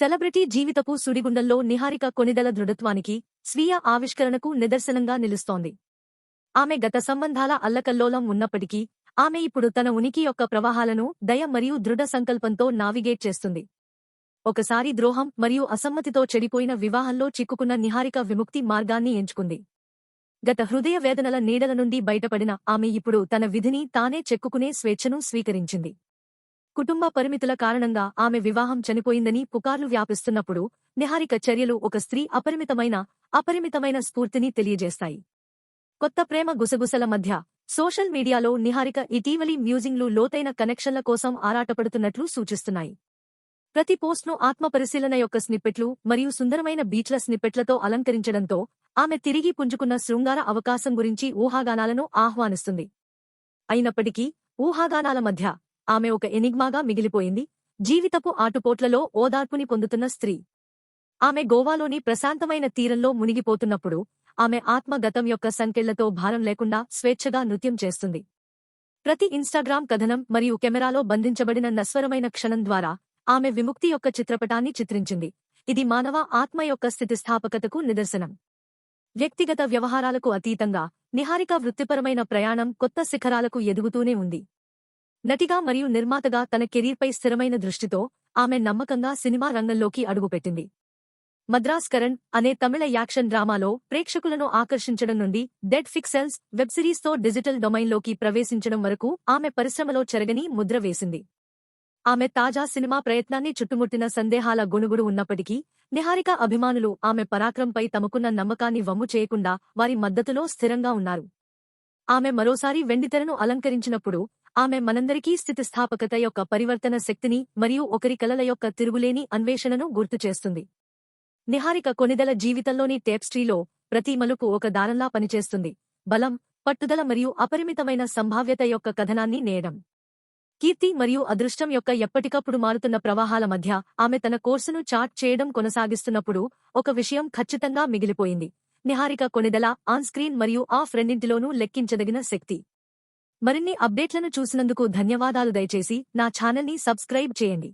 Celebrity జీవితపు సుడిగుండంలో నిహారిక కొనిదల దృఢత్వానికి స్వీయ ఆవిష్కరణకు నిదర్శనంగా నిలుస్తోంది. ఆమె గత సంబంధాల అల్లకల్లోలం ఉన్నప్పటికీ ఆమె ఇప్పుడు తన ఉనికి యొక్క ప్రవాహాలను దయ మరియు దృఢ సంకల్పంతో నావిగేట్ చేస్తుంది. ఒకసారి ద్రోహం మరియు అసమ్మతితో చెడిపోయిన వివాహంలో చిక్కుకున్న నిహారిక విముక్తి మార్గాన్ని ఎంచుకుంది. గత హృదయ వేదనల నీడల నుండి బయటపడిన ఆమె ఇప్పుడు తన విధిని తానే చెక్కుకునే స్వేచ్ఛను స్వీకరించింది. కుటుంబ పరిమితుల కారణంగా ఆమె వివాహం చనిపోయిందని పుకార్లు వ్యాపిస్తున్నప్పుడు నిహారిక చర్యలు ఒక స్త్రీ అపరిమితమైన అపరిమితమైన స్ఫూర్తిని తెలియజేస్తాయి. కొత్త ప్రేమ గుసగుసల మధ్య సోషల్ మీడియాలో నిహారిక ఇటీవలి మ్యూజింగ్లు లోతైన కనెక్షన్ల కోసం ఆరాటపడుతున్నట్లు సూచిస్తున్నాయి. ప్రతి పోస్ట్ను ఆత్మపరిశీలన యొక్క స్నిప్పెట్లు మరియు సుందరమైన బీచ్ల స్నిప్పెట్లతో అలంకరించడంతో ఆమె తిరిగి పుంజుకున్న శృంగార అవకాశం గురించి ఊహాగానాలను ఆహ్వానిస్తుంది. అయినప్పటికీ ఊహాగానాల మధ్య ఆమె ఒక ఎనిగ్మాగా మిగిలిపోయింది. జీవితపు ఆటుపోట్లలో ఓదార్పుని పొందుతున్న స్త్రీ. ఆమె గోవాలోని ప్రశాంతమైన తీరంలో మునిగిపోతున్నప్పుడు ఆమె ఆత్మ గతం యొక్క సంకెళ్ళతో భారం లేకుండా స్వేచ్ఛగా నృత్యం చేస్తుంది. ప్రతి ఇన్స్టాగ్రామ్ కథనం మరియు కెమెరాలో బంధించబడిన నస్వరమైన క్షణం ద్వారా ఆమె విముక్తి యొక్క చిత్రపటాన్ని చిత్రించింది. ఇది మానవ ఆత్మ యొక్క స్థితిస్థాపకతకు నిదర్శనం. వ్యక్తిగత వ్యవహారాలకు అతీతంగా నిహారిక వృత్తిపరమైన ప్రయాణం కొత్త శిఖరాలకు ఎదుగుతూనే ఉంది. నటిగా మరియు నిర్మాతగా తన కెరీర్పై స్థిరమైన దృష్టితో ఆమె నమ్మకంగా సినిమా రంగంలోకి అడుగుపెట్టింది. మద్రాస్ కరణ్ అనే తమిళ యాక్షన్ డ్రామాలో ప్రేక్షకులను ఆకర్షించడం నుండి డెడ్ ఫిక్సెల్స్ వెబ్ సిరీస్తో డిజిటల్ డొమైన్లోకి ప్రవేశించడం వరకు ఆమె పరిశ్రమలో చెరగని ముద్ర వేసింది. ఆమె తాజా సినిమా ప్రయత్నాన్ని చుట్టుముట్టిన సందేహాల గుణుగుడు ఉన్నప్పటికీ నిహారిక అభిమానులు ఆమె పరాక్రంపై తమకున్న నమ్మకాన్ని వమ్ము చేయకుండా వారి మద్దతులో స్థిరంగా ఉన్నారు. ఆమె మరోసారి వెండితెరను అలంకరించినప్పుడు ఆమె మనందరికీ స్థితిస్థాపకత యొక్క పరివర్తన శక్తిని మరియు ఒకరి కలల యొక్క తిరుగులేని అన్వేషణను గుర్తుచేస్తుంది నిహారిక కొనిదల జీవితంలోని టేప్స్ట్రీలో ప్రతి మలుపు ఒక దారంలా పనిచేస్తుంది. బలం పట్టుదల మరియు అపరిమితమైన సంభావ్యత యొక్క కథనాన్ని నేయడం. కీర్తి మరియు అదృష్టం యొక్క ఎప్పటికప్పుడు మారుతున్న ప్రవాహాల మధ్య ఆమె తన కోర్సును చాట్ చేయడం కొనసాగిస్తున్నప్పుడు ఒక విషయం ఖచ్చితంగా మిగిలిపోయింది. నిహారిక కొనిదల ఆన్ స్క్రీన్ మరియు ఆఫ్ రెండింటిలోనూ లెక్కించదగిన శక్తి. మరిన్ని అప్డేట్లను చూసినందుకు ధన్యవాదాలు దయచేసి నా ఛానల్ని సబ్స్క్రైబ్ చేయండి.